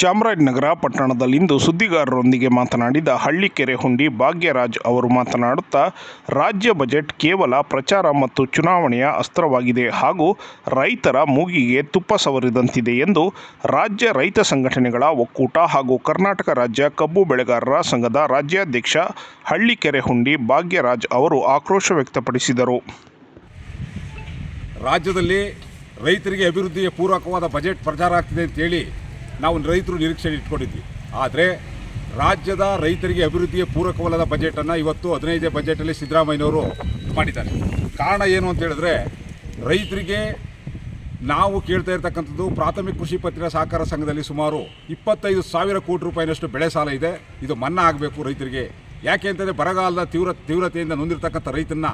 ಚಾಮರಾಜನಗರ ಪಟ್ಟಣದಲ್ಲಿಂದು ಸುದ್ದಿಗಾರರೊಂದಿಗೆ ಮಾತನಾಡಿದ ಹಳ್ಳಿಕೆರೆ ಹುಂಡಿ ಭಾಗ್ಯರಾಜ್ ಅವರು ಮಾತನಾಡುತ್ತಾ, ರಾಜ್ಯ ಬಜೆಟ್ ಕೇವಲ ಪ್ರಚಾರ ಮತ್ತು ಚುನಾವಣೆಯ ಅಸ್ತ್ರವಾಗಿದೆ ಹಾಗೂ ರೈತರ ಮೂಗಿಗೆ ತುಪ್ಪ ಸವರಿದಂತಿದೆ ಎಂದು ರಾಜ್ಯ ರೈತ ಸಂಘಟನೆಗಳ ಒಕ್ಕೂಟ ಹಾಗೂ ಕರ್ನಾಟಕ ರಾಜ್ಯ ಕಬ್ಬು ಬೆಳೆಗಾರರ ಸಂಘದ ರಾಜ್ಯಾಧ್ಯಕ್ಷ ಹಳ್ಳಿಕೆರೆ ಹುಂಡಿ ಭಾಗ್ಯರಾಜ್ ಅವರು ಆಕ್ರೋಶ ವ್ಯಕ್ತಪಡಿಸಿದರು. ರಾಜ್ಯದಲ್ಲಿ ರೈತರಿಗೆ ಅಭಿವೃದ್ಧಿಗೆ ಪೂರಕವಾದ ಬಜೆಟ್ ಪ್ರಚಾರ ಆಗ್ತಿದೆ ಅಂತೇಳಿ ನಾವು ರೈತರು ನಿರೀಕ್ಷೆ ಇಟ್ಕೊಂಡಿದ್ವಿ. ಆದರೆ ರಾಜ್ಯದ ರೈತರಿಗೆ ಅಭಿವೃದ್ಧಿಗೆ ಪೂರಕವಲ್ಲದ ಬಜೆಟನ್ನು ಇವತ್ತು ಹದಿನೈದೇ ಬಜೆಟಲ್ಲಿ ಸಿದ್ದರಾಮಯ್ಯನವರು ಮಾಡಿದ್ದಾರೆ. ಕಾರಣ ಏನು ಅಂತ ಹೇಳಿದ್ರೆ ರೈತರಿಗೆ ನಾವು ಕೇಳ್ತಾ ಇರ್ತಕ್ಕಂಥದ್ದು ಪ್ರಾಥಮಿಕ ಕೃಷಿ ಪತ್ರಿಕ ಸಹಕಾರ ಸಂಘದಲ್ಲಿ ಸುಮಾರು ಇಪ್ಪತ್ತೈದು ಸಾವಿರ ಕೋಟಿ ರೂಪಾಯಿನಷ್ಟು ಬೆಳೆ ಸಾಲ ಇದೆ. ಇದು ಮನ್ನಾ ಆಗಬೇಕು ರೈತರಿಗೆ. ಯಾಕೆ ಅಂತಂದರೆ ಬರಗಾಲದ ತೀವ್ರ ತೀವ್ರತೆಯಿಂದ ನೊಂದಿರ್ತಕ್ಕಂಥ ರೈತನ್ನ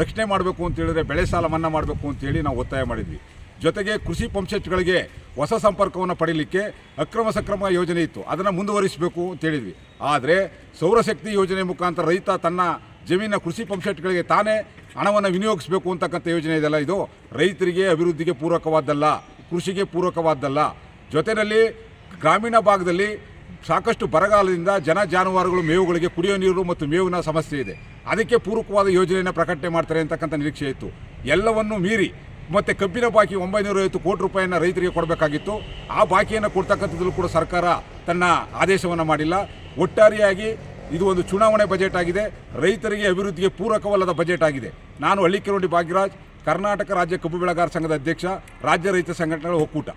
ರಕ್ಷಣೆ ಮಾಡಬೇಕು ಅಂತ ಹೇಳಿದ್ರೆ ಬೆಳೆ ಸಾಲ ಮನ್ನಾ ಮಾಡಬೇಕು ಅಂತೇಳಿ ನಾವು ಒತ್ತಾಯ ಮಾಡಿದ್ವಿ. ಜೊತೆಗೆ ಕೃಷಿ ಪಂಪ್ಸೆಟ್ಗಳಿಗೆ ಹೊಸ ಸಂಪರ್ಕವನ್ನು ಪಡೀಲಿಕ್ಕೆ ಅಕ್ರಮ ಸಕ್ರಮ ಯೋಜನೆ ಇತ್ತು. ಅದನ್ನು ಮುಂದುವರಿಸಬೇಕು ಅಂತ ಹೇಳಿದ್ವಿ. ಆದರೆ ಸೌರಶಕ್ತಿ ಯೋಜನೆ ಮುಖಾಂತರ ರೈತ ತನ್ನ ಜಮೀನ ಕೃಷಿ ಪಂಪ್ಸೆಟ್ಗಳಿಗೆ ತಾನೇ ಹಣವನ್ನು ವಿನಿಯೋಗಿಸಬೇಕು ಅಂತಕ್ಕಂಥ ಯೋಜನೆ ಇದೆಲ್ಲ ಇದು? ರೈತರಿಗೆ ಅಭಿವೃದ್ಧಿಗೆ ಪೂರಕವಾದ್ದಲ್ಲ, ಕೃಷಿಗೆ ಪೂರಕವಾದ್ದಲ್ಲ. ಜೊತೆಯಲ್ಲಿ ಗ್ರಾಮೀಣ ಭಾಗದಲ್ಲಿ ಸಾಕಷ್ಟು ಬರಗಾಲದಿಂದ ಜನ ಜಾನುವಾರುಗಳು ಮೇವುಗಳಿಗೆ ಕುಡಿಯೋ ನೀರು ಮತ್ತು ಮೇವಿನ ಸಮಸ್ಯೆ ಇದೆ. ಅದಕ್ಕೆ ಪೂರಕವಾದ ಯೋಜನೆಯನ್ನು ಪ್ರಕಟಣೆ ಮಾಡ್ತಾರೆ ಅಂತಕ್ಕಂಥ ನಿರೀಕ್ಷೆ ಇತ್ತು. ಎಲ್ಲವನ್ನೂ ಮೀರಿ ಮತ್ತು ಕಬ್ಬಿನ ಬಾಕಿ ಒಂಬೈನೂರ ಐವತ್ತು ಕೋಟಿ ರೂಪಾಯಿಯನ್ನು ರೈತರಿಗೆ ಕೊಡಬೇಕಾಗಿತ್ತು. ಆ ಬಾಕಿಯನ್ನು ಕೊಡ್ತಕ್ಕಂಥದ್ದು ಕೂಡ ಸರ್ಕಾರ ತನ್ನ ಆದೇಶವನ್ನು ಮಾಡಿಲ್ಲ. ಒಟ್ಟಾರೆಯಾಗಿ ಇದು ಒಂದು ಚುನಾವಣೆ ಬಜೆಟ್ ಆಗಿದೆ. ರೈತರಿಗೆ ಅಭಿವೃದ್ಧಿಗೆ ಪೂರಕವಲ್ಲದ ಬಜೆಟ್ ಆಗಿದೆ. ನಾನು ಹಳ್ಳಿಕೆರೋಡಿ ಭಾಗ್ಯರಾಜ್, ಕರ್ನಾಟಕ ರಾಜ್ಯ ಕಬ್ಬು ಬೆಳೆಗಾರ ಸಂಘದ ಅಧ್ಯಕ್ಷ, ರಾಜ್ಯ ರೈತ ಸಂಘಟನೆಗಳ ಒಕ್ಕೂಟ.